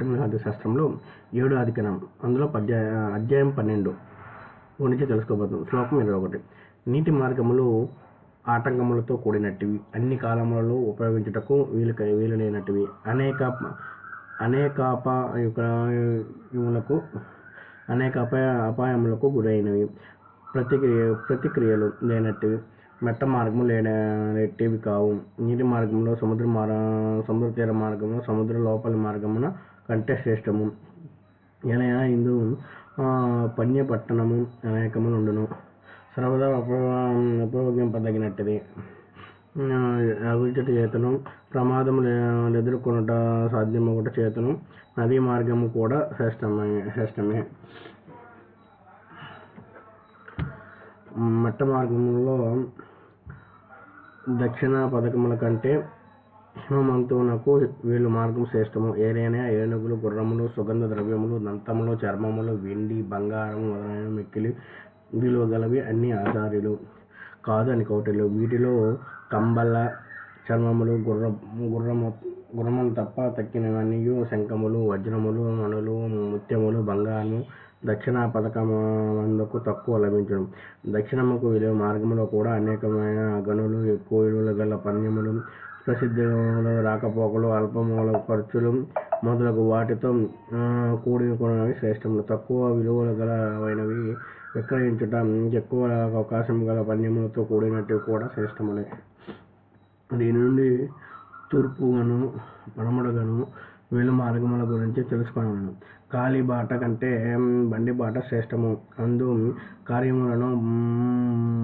ఆర్థిక శాస్త్రంలో ఏడో అధికరణం అందులో పద్యా అధ్యాయం పన్నెండు. గురించి తెలుసుకోబోతుంది శ్లోకం ఇరవై ఒకటి. నీటి మార్గములు ఆటంకములతో కూడినట్టివి. అన్ని కాలములలో ఉపయోగించుటకు వీలు వీలు లేనట్టివి అనేక అనేకాపాయములకు అనేక అపాయ అపాయములకు గురైనవి. ప్రతిక్రియ ప్రతిక్రియలు లేనట్టివి. మెట్ట మార్గము లేనట్టివి కావు. నీటి మార్గంలో సముద్ర మార్ సముద్ర తీర మార్గము సముద్ర లోపలి మార్గమున కంటే శ్రేష్టము. ఎనయా ఇందు పన్య పట్టణము అనేకములుండును. సర్వదా ఉప ఉపయోగింపదగినట్టిది అభివృద్ధి చేతను ప్రమాదములు ఎదుర్కొనుట సాధ్యమగుట చేతను నదీ మార్గము కూడా శ్రేష్టమే శ్రేష్టమే. మెట్ట మార్గములో దక్షిణ పథకముల కంటే హిమమంతువునకు వీళ్ళు మార్గం శ్రేష్టము. ఏదైనా ఏనుగులు గుర్రములు సుగంధ ద్రవ్యములు దంతములు చర్మములు వెండి బంగారం మొదలైన మిక్కిలి విలువ గలవి అన్ని ఆచార్యులు కాదు అని కౌటిలు వీటిలో కంబల చర్మములు గుర్ర గుర్రము గుర్రములు తప్ప తక్కినవన్నీయు శంఖములు వజ్రములు మణులు ముత్యములు బంగారము దక్షిణ పథకమందుకు తక్కువ లభించడం దక్షిణముకు విలువ మార్గంలో కూడా అనేకమైన గనులు ఎక్కువ విలువలు గల పన్యములు ప్రసిద్ధములు రాకపోకలు అల్పముల ఖర్చులు మొదలగు వాటితో కూడుకున్నవి శ్రేష్టములు. తక్కువ విలువలు గలవైనవి విక్రయించుట ఎక్కువ అవకాశం గల పన్యములతో కూడినట్టు కూడా శ్రేష్టములే. దీని నుండి తూర్పుగను పడమడగను వీలు మార్గముల గురించి తెలుసుకున్నాను. కాలి బాట కంటే బండి బాట శ్రేష్టము. అందు కార్యములను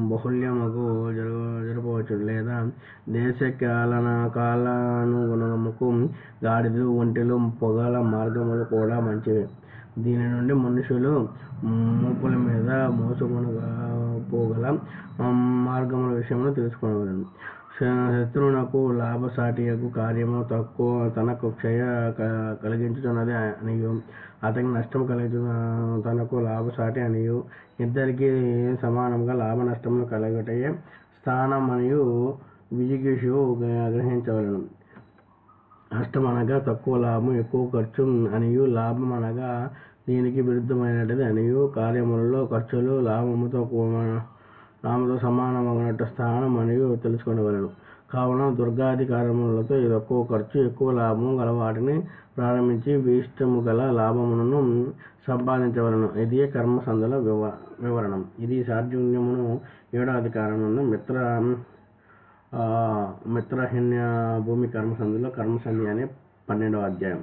బహుళ్యముకు జరు జరపవచ్చు. లేదా దేశ కాలన కాలానుగుణముకు గాడిదలు ఒంటెలు పొగల మార్గములు కూడా మంచివే. దీని నుండి మనుషులు మూపుల మీద మోసుకొనగా పోగల మార్గముల విషయంలో తెలుసుకోగలను శత్రువునకు లాభసాటియకు కార్యము తక్కువ తనకు క్షయ కలిగించుతున్నది అనియు. అతనికి నష్టం కలిగి తనకు లాభసాటి అనియు. ఇద్దరికి సమానంగా లాభ నష్టములు కలుగుటయే స్థానం అనియు విజిగిషు గ్రహించవలను. నష్టం అనగా తక్కువ లాభం ఎక్కువ ఖర్చు అనియు లాభం అనగా దీనికి విరుద్ధమైనది అనియు. కార్యములలో ఖర్చులు లాభముతో లాభంతో సమానమగినట్టు స్థానం అనియు తెలుసుకొనవలను. కావున దుర్గాధికారములతో తక్కువ ఖర్చు ఎక్కువ లాభము గల వాటిని ప్రారంభించి వీష్టము గల లాభములను సంపాదించవలను. ఇది కర్మ సందుల వివ వివరణం. ఇది సాధ్యమును ఏడో అధికారం మిత్ర మిత్రహిన్య భూమి కర్మ సంధిలో అనే పన్నెండవ అధ్యాయం.